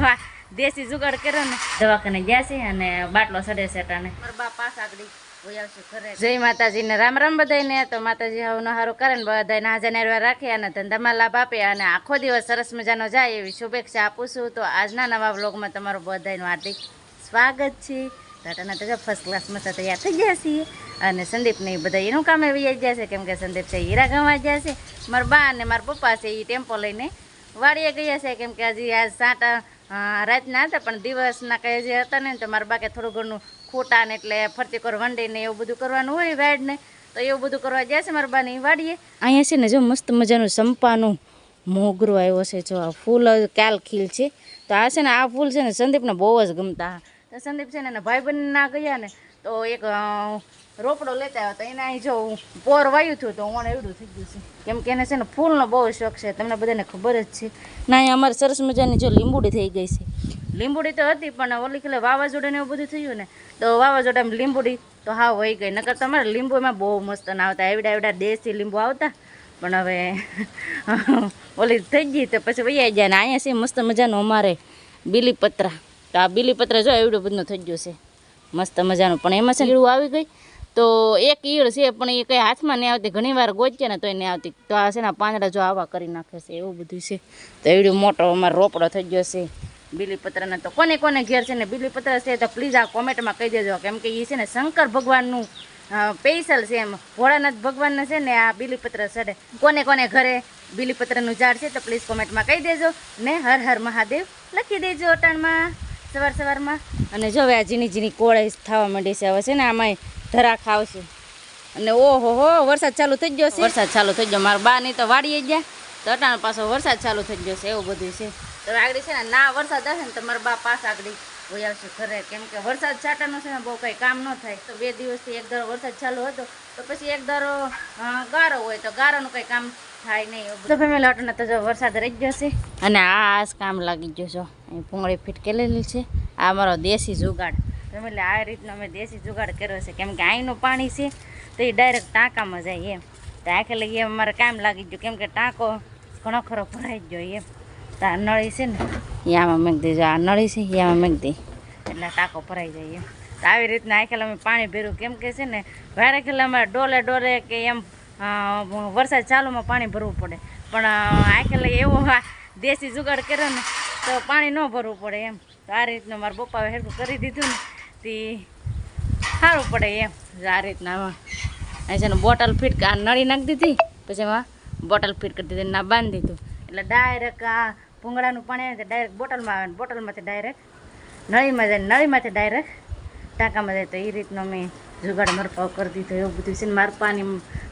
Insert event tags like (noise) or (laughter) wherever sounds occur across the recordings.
આ દેશી જુગાડ કર્યો ને દવાખાને ગયા છે અને બાટલો સડે છે ટાણે. બા પાસ આગળ વહી આવશે ઘરે. જય માતાજીને રામ રામ બધાને તો માતાજી હવનો હારું કરે ને બધાને હાજર નેરવા રાખે અને ધંધામાં લાભ આપે અને આખો દિવસ સરસ મજાનો જાય એવી શુભેચ્છા આપું છું. તો આજના નવા બ્લોગમાં તમારું બધાનું હાર્દિક સ્વાગત છે. ટાટાના તો ફર્સ્ટ ક્લાસમાં તો તૈયાર થઈ ગયા છીએ અને સંદીપને એ બધા એનું કામે એવી ગયા છે. કેમ કે સંદીપ છે હીરા ગવા ગયા છે. મારા બા અને મારા પપ્પા છે એ ટેમ્પો લઈને વાડીએ ગયા છે. કેમ કે હજી આજ સાત અ, રાતના હતા પણ દિવસના કંઈ જે હતા ને તો મારા બાકે થોડું ઘણું ખોટા ને એટલે ફરતી કર વંડીને એવું બધું કરવાનું હોય વાડને તો એવું બધું કરવા જાય છે મારા બાની વાડીએ. અહીંયા છે ને જો મસ્ત મજાનું સંપાનું મોગરો આવ્યો છે જો આ ફૂલ કાલ ખીલ છે. તો આ છે ને આ ફૂલ છે ને સંદીપને બહુ જ ગમતા. તો સંદીપ છે ને એના ભાઈબંધ ના ગયા ને તો એક રોપડો લેતા આવ્યો તો એના અહીં જો પોર વાયું થયું તો ઓણ એવડું થઈ ગયું છે. કેમ કે એને છે ને ફૂલનો બહુ શોખ છે. તમને બધાને ખબર જ છે. ના અહીં અમારે સરસ મજાની જો લીંબુડી થઈ ગઈ છે. લીંબુડી તો હતી પણ ઓલી ખીલે વાવાઝોડા ને એવું બધું થયું ને, તો વાવાઝોડામાં લીંબુડી તો હા વહી ગઈ. નકર તમારે લીંબુ એમાં બહુ મસ્ત ના આવતા. એવડા એવડા દેશી લીંબુ આવતા. પણ હવે (laughs) ઓલી થઈ ગઈ તો પછી વૈયા જાય ને. અહીંયા છે મસ્ત મજાનું અમારે બીલીપત્રા. તો આ બીલીપત્ર જો એવડું બધું થઈ ગયું છે. મસ્ત મજાનું. પણ એમાં છે ઈળું આવી ગઈ. તો એક ઈળ છે, પણ એ કંઈ હાથમાં નહીં આવતી. ઘણી વાર ગોચીએ ને તોય નહીં આવતી. તો આ છે ને પાંદડા જો આવા કરી નાખે છે, એવું બધું છે. તો એવડું મોટો અમારો રોપડો થઈ ગયો છે. બીલીપત્રના તો કોને કોને ઘેર છે ને બીલીપત્ર છે તો પ્લીઝ આ કોમેન્ટમાં કહી દેજો. કેમ કે એ છે ને શંકર ભગવાનનું સ્પેશિયલ છે એમ. ભોળાનાથ ભગવાનને છે ને આ બીલીપત્ર સડે કોને કોને ઘરે બીલીપત્રનું ઝાડ છે તો પ્લીઝ કોમેન્ટમાં કહી દેજો. ને હર હર મહાદેવ લખી દેજો અટાણમાં. સવાર સવારમાં. અને જો આ ઝીણી ઝીણી કોળાઈ થવા માંડી છે, હવે છે ને આમાં ધરા ખાવશે અને ઓહો હો, વરસાદ ચાલુ થઈ ગયો છે. વરસાદ ચાલુ થઈ ગયો, મારા બા નહીં તો વાડીએ ગયા. તો અટાણ પાછો વરસાદ ચાલુ થઈ ગયો છે, એવું બધું છે. તો આગળ છે ને, ના વરસાદ હશે ને તો મારા બા પાસ આગળ વહી આવશે ઘરે. કેમ કે વરસાદ છાંટાનો છે ને બહુ કંઈ કામ ન થાય. તો બે દિવસથી એક ધારો વરસાદ ચાલુ હતો તો પછી એક ધારો ગારો હોય તો ગારોનું કંઈ કામ થાય નહીં. તો ફેમિલી લોટને તો જો વરસાદ રહી ગયો છે. અને આ આ કામ લાગી ગયો છો અહીં પૂંગળી ફીટ કેલેલી છે. આ મારો દેશી જુગાડ. ફેમિલી આ રીતનો મેં દેશી જુગાડ કર્યો છે. કેમ કે અહીંનું પાણી છે તો એ ડાયરેક્ટ ટાંકામાં જાય એમ. ટાંકે લઈએ અમારે મારે કામ લાગી ગયું. કેમ કે ટાંકો ઘણો ખરો ભરાઈ ગયો એમ. તો આ નળી છે ને આમાં મેક દેજો આ નળી છે, યામાં મેક દે એટલે ટાંકો ભરાઈ જાય તો આવી રીતના આખેલ અમે પાણી ભેરું કેમ કે છે ને, વારે ખેલે અમારે ડોલે ડોલે કે એમ વરસાદ ચાલુમાં પાણી ભરવું પડે. પણ આખેલ એવો દેશી જુગાડ કર્યો ને, તો પાણી ન ભરવું પડે એમ. તો આ રીતનું મારા પપ્પાએ હેરકું કરી દીધું ને, તે સારું પડે એમ. આ રીતના છે ને બોટલ ફિટ આ નળી નાખી દીધી, પછી એમાં બોટલ ફિટ કરી દીધી ના બાંધી દીધું. એટલે ડાયરેક્ટ આ ભૂંગળાનું પાણી આવે ડાયરેક્ટ બોટલમાં આવે બોટલમાંથી ડાયરેક્ટ નળીમાં જાય નળીમાંથી ડાયરેક્ટ ટાંકામાં જાય. તો એ રીતનો મેં જુગાડ મરપાવ કરી દીધો, એવું બધું છે મારા પાની,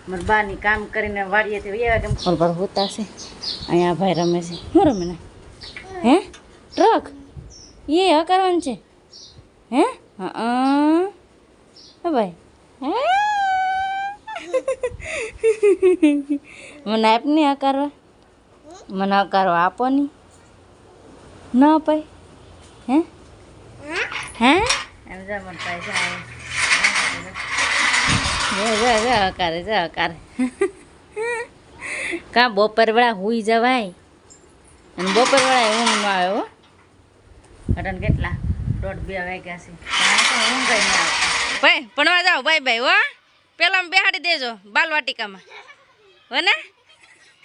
મારા બાની કામ કરીને વાડીએથી એવા કેમ ઓલ પર હોતા છે. અહીંયા ભાઈ રમે છે. શું રમે હે? ટ્રક? એ હા કરવાનું છે. હે? હા ભાઈ? હે? (laughs) મને આપની આકારવા મને આકારવા આપો ની? ના અપાય? હે? હે? એમ જા મન પૈસા આવે જો જો જો હકારે જો આકારે કાં બપોર વેળા હુઈ જવાય? અને બપોર વેળા ઊંઘ ન આવે હો. ઘટન કેટલા? દોઢ બે વાગ્યા છે. ઊંઘ નહીં આવતી ભાઈ ભણવા જાઓ ભાઈ ભાઈ હો. પેલા બેહાડી દેજો બાલવાટિકામાં. હો ને?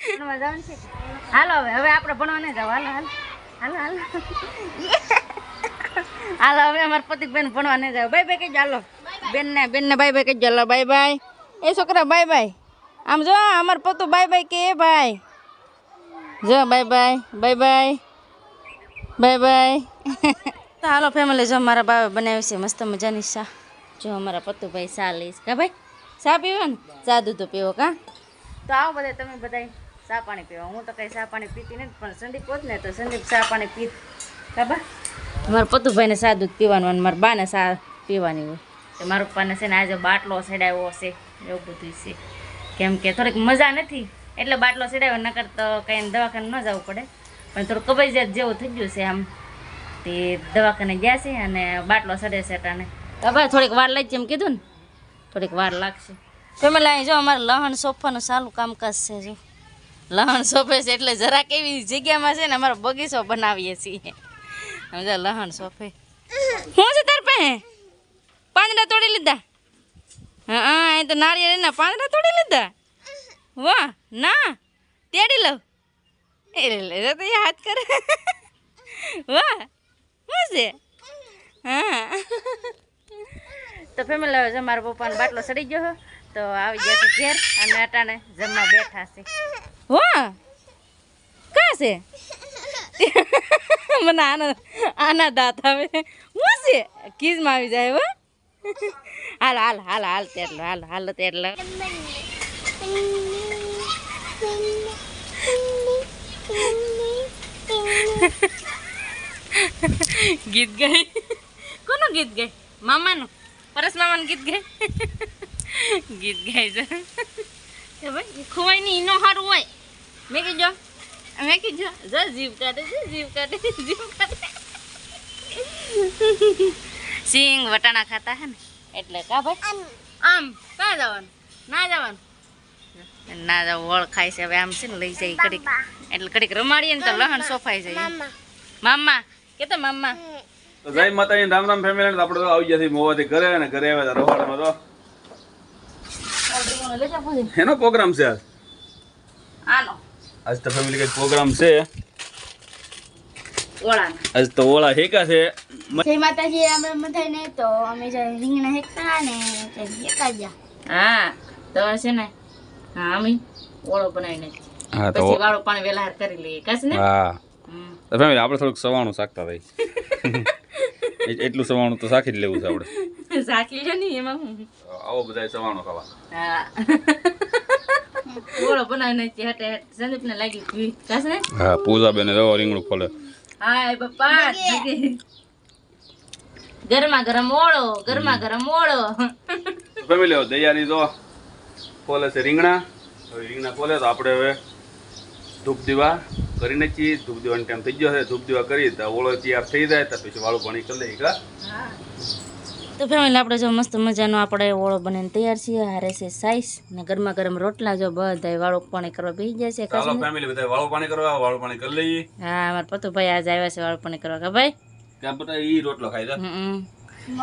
ભણવા જવાનું છે હાલો હવે હવે આપણે ભણવા નહીં જાવ હાલો હાલો. હાલો હાલો. હાલો, હવે અમારા પતિ બેન ભણવા નહીં જાવ. બાય બાય કહેજો હાલો બેન ને બેન ને બાય બાય, કઈ હાલો બાય બાય. એ છોકરા, બાય બાય. આમ જો, અમાર પતું બાય બાય કે ભાઈ. જો, bye bye bye bye. Bye bye. તો હાલો ફેમિલી જો મારા બાવે બનાવી છે, મસ્ત મજાની શા જો અમારા પતુભાઈ શા લઈશ કા ભાઈ શા પીવો ને? ચા દૂધ પીવો કા? તો આવો બધા તમે બધા ચા પાણી પીવા. હું તો કઈ ચા પાણી પીતી નથી પણ સંદીપ હોત ને તો સંદીપ ચા પાણી કા બા. મારા પતુભાઈને ચા દૂધ પીવાનું અને મારા બાને ચા પીવાની હોય. તો મારા પપ્પાને છે ને આજે બાટલો ચડાવ્યો છે એવું બધું છે. કેમ કે થોડીક મજા નથી એટલે બાટલો ચડાવ્યો નકર તો કંઈ દવાખાને ન જવું પડે. પણ થોડું કબજિયાત જેવું થઈ ગયું છે આમ. તે દવાખાને ગયા છે અને બાટલો સડે છે ટાણે તો ભાઈ થોડીક વાર લાગશે એમ કીધું ને. થોડીક વાર લાગશે. ફેમિલી અહીં જો અમારે લહણ સોફાનું સારું કામકાજ છે જો. લહણ સોફે છે એટલે જરાક એવી જગ્યામાં છે ને અમારો બગીચો બનાવીએ છીએ. સમજા લહણ સોફે હું છે તાર પાસે? પાંદડા તોડી લીધા? હા એ તો નારિયેળના પાંદડા તોડી લીધા? વાહ, ના, તેડી લઉં. એ લે તો હાથ કરે. વાહ શું છે? હા. તો ફેમિલી હવે મારા પપ્પાનો બાટલો સડી ગયો તો આવી ગયા છે ઘેર, અને અટાણે જમવા બેઠા છે. વાહ! કા છે? (laughs) મને આના આના દાંત આવે હું છે? કીઝમાં આવી જાય હો. હાલ હાલ હાલ હાલ તેટલો હાલ હાલ તેટલો. ગીત ગાય. કોનું ગીત ગાય? મામાનું? પરસ મામાનું ગીત ગાય? ગીત ગાય છે. ખોવાય નહીં એનો સારું હોય. મેં કીધો મેં કીધો જો જીવ કાઢે છે જીવ કાઢે જીવ કાઢે સિંગ વટાણા ખાતા હે ને એટલે કા ભાઈ? આમ. ક્યાં જવાનું ના જવાનું. ના જાવ વળ ખાય છે હવે આમ છે ને લઈ જાય કડીક એટલે કડીક રમાડીએ ને તો લહણ સોફાઈ જાય મામા. કે તો મામા? જય માતાજી રામ રામ ફેમિલી આપણે આવી ગયા મોવાથી ઘરે અને ઘરે આવ્યા હતા રવાડામાં તો. એનો પ્રોગ્રામ છે આજ? આનો. આજ તો ફેમિલી કઈ પ્રોગ્રામ છે. આજ તો ઓળા હેકા છે. જય માતાજી અમે બધાને તો અમે જે રીંગણા હેકતા ને હેકા ગયા. હા તો છે ને હા અમે ઓળો બનાવીને હા તો પછી વાળો પાણી વેલા હાર કરી લઈએ. કસ ને? હા. તો ફેમિલી આપણે થોડુંક સવાણું શાકતા ભાઈ. (laughs) એટલું સવાણું તો શાખી જ લેવું છે આપણે. સાકી છે ને એમાં હું? આવો બધા સવાણું ખાવા હા. ઓળો બનાવીને હટે હટે. સંદીપને લાગી પી કાસ ને? હા પૂજા બેને રવા રીંગણું ખોલે હાય પપ્પા ગરમા ગરમ ઓળો ગરમા ગરમ ઓળો ફેમિલી હવે દયાની તો ખોલે છે રીંગણા. હવે રીંગણા ખોલે તો આપણે હવે ધૂપ દીવા કરી નાખીએ. ધૂપ દીવાનો ટાઈમ થઈ ગયો છે. ધૂપ દીવા કરી તો ઓળો તૈયાર થઈ જાય તો પછી વાળું પાણી કરી લઈએ કા તો ફેમિલી આપણે જો મસ્ત મજાનો આપણે ઓળો બનીને તૈયાર છીએ. હારે છે સાઈસ ને ગરમા ગરમ રોટલા જો બધા વાળું પાણી કરવા બેસી જાય છે ચાલો ફેમિલી બધા વાળો પાણી કરવા વાળો પાણી કરી લઈએ. હા અમારા પતુભાઈ આજે આવ્યા છે વાળો પાણી કરવા. કે ભાઈ? ત્યાં બધા ઈ રોટલો ખાઈ હમ.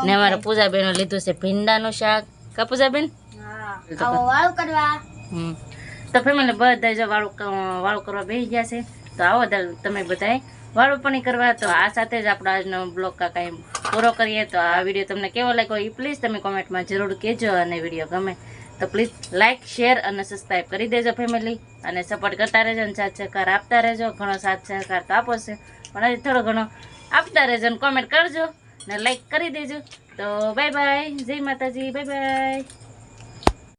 ને અમારા પૂજાબેનો લીધું છે ભીંડાનું શાક. કા પૂજાબેન? આવો વાળું કરવા. હમ. તો ફેમિલી બધા જો વાળું ક- વાળું કરવા બેસી ગયા છે. તો આવો તમે બધાએ વાળું પાણી કરવા, તો આ સાથે જ આપણો આજનો બ્લોગ કાંઈ પૂરો કરીએ. તો આ વીડિયો તમને કેવો લાગ્યો એ પ્લીઝ તમે કોમેન્ટમાં જરૂર કહેજો અને વીડિયો ગમે તો પ્લીઝ લાઇક શેર અને સબસ્ક્રાઈબ કરી દેજો ફેમિલી અને સપોર્ટ કરતા રહેજો અને સાથ સહકાર આપતા રહેજો. ઘણો સાથ સહકાર તો આપો છે. પણ હજી થોડો ઘણો આપતા રહેજો અને કોમેન્ટ કરજો ને લાઇક કરી દેજો. તો બાય બાય જય માતાજી. Bye bye